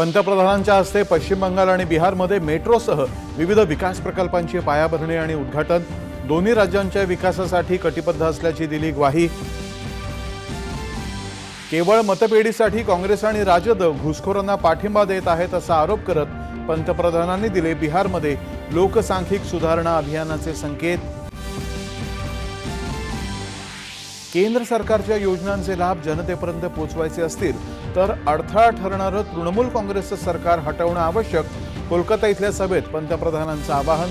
पंतप्रधानांच्या हस्ते पश्चिम बंगाल आणि बिहारमध्ये मेट्रोसह विविध विकास प्रकल्पांची पायाभरणी आणि उद्घाटन. दोन्ही राज्यांच्या विकासासाठी कटिबद्ध असल्याची दिली ग्वाही. केवळ मतपेढीसाठी काँग्रेस आणि राजद घुसखोरांना पाठिंबा देत आहेत असा आरोप करत पंतप्रधानांनी दिले बिहारमध्ये लोकसांख्यिक सुधारणा अभियानाचे संकेत. केंद्र सरकारच्या योजनांचे लाभ जनतेपर्यंत पोहोचवायचे असतील तर अडथळा ठरणारं तृणमूल काँग्रेसचं सरकार हटवणं आवश्यक कोलकाता इथल्या सभेत पंतप्रधानांचं आवाहन.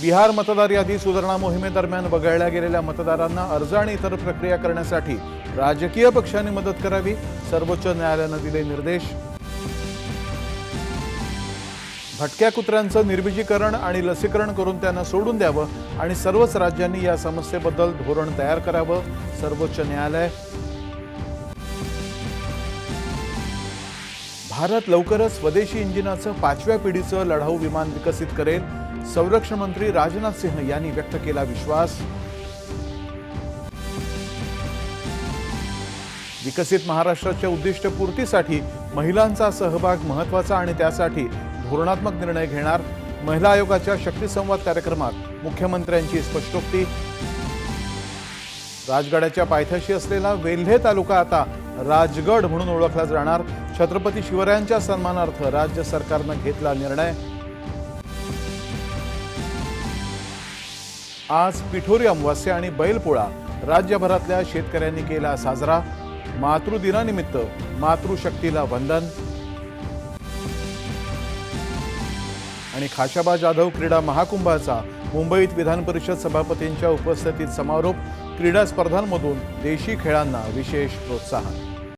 बिहार मतदार यादी सुधारणा मोहिमेदरम्यान वगळल्या गेलेल्या मतदारांना अर्ज आणि इतर प्रक्रिया करण्यासाठी राजकीय पक्षांनी मदत करावी सर्वोच्च न्यायालयानं दिले निर्देश. भटक्या कुत्र्यांचं निर्बीजीकरण आणि लसीकरण करून त्यांना सोडून द्यावं आणि सर्वच राज्यांनी या समस्येबद्दल धोरण तयार करावं सर्वोच्च न्यायालय. भारत लवकरच स्वदेशी इंजिनाचं पाचव्या पिढीचं लढाऊ विमान विकसित करेल संरक्षण मंत्री राजनाथ सिंह यांनी व्यक्त केला विश्वास. विकसित महाराष्ट्राच्या उद्दिष्टपूर्तीसाठी महिलांचा सहभाग महत्त्वाचा आणि त्यासाठी धोरणात्मक निर्णय घेणार महिला आयोगाच्या शक्ती संवाद कार्यक्रमात मुख्यमंत्र्यांची स्पष्टोक्ती. राजगडाच्या पायथ्याशी असलेला वेल्हे तालुका आता राजगड म्हणून ओळखला जाणार. छत्रपती शिवरायांच्या सन्मानार्थ राज्य सरकारनं घेतला निर्णय. आज पिठोरी अमावास्या आणि बैलपोळा राज्यभरातल्या शेतकऱ्यांनी केला साजरा. मातृदिनानिमित्त मातृशक्तीला वंदन. आणि खाशाबा जाधव क्रीडा महाकुंभाचा मुंबईत विधान परिषद सभापतींच्या उपस्थितीत समारोप क्रीडा स्पर्धांमधून देशी खेळांना विशेष प्रोत्साहन.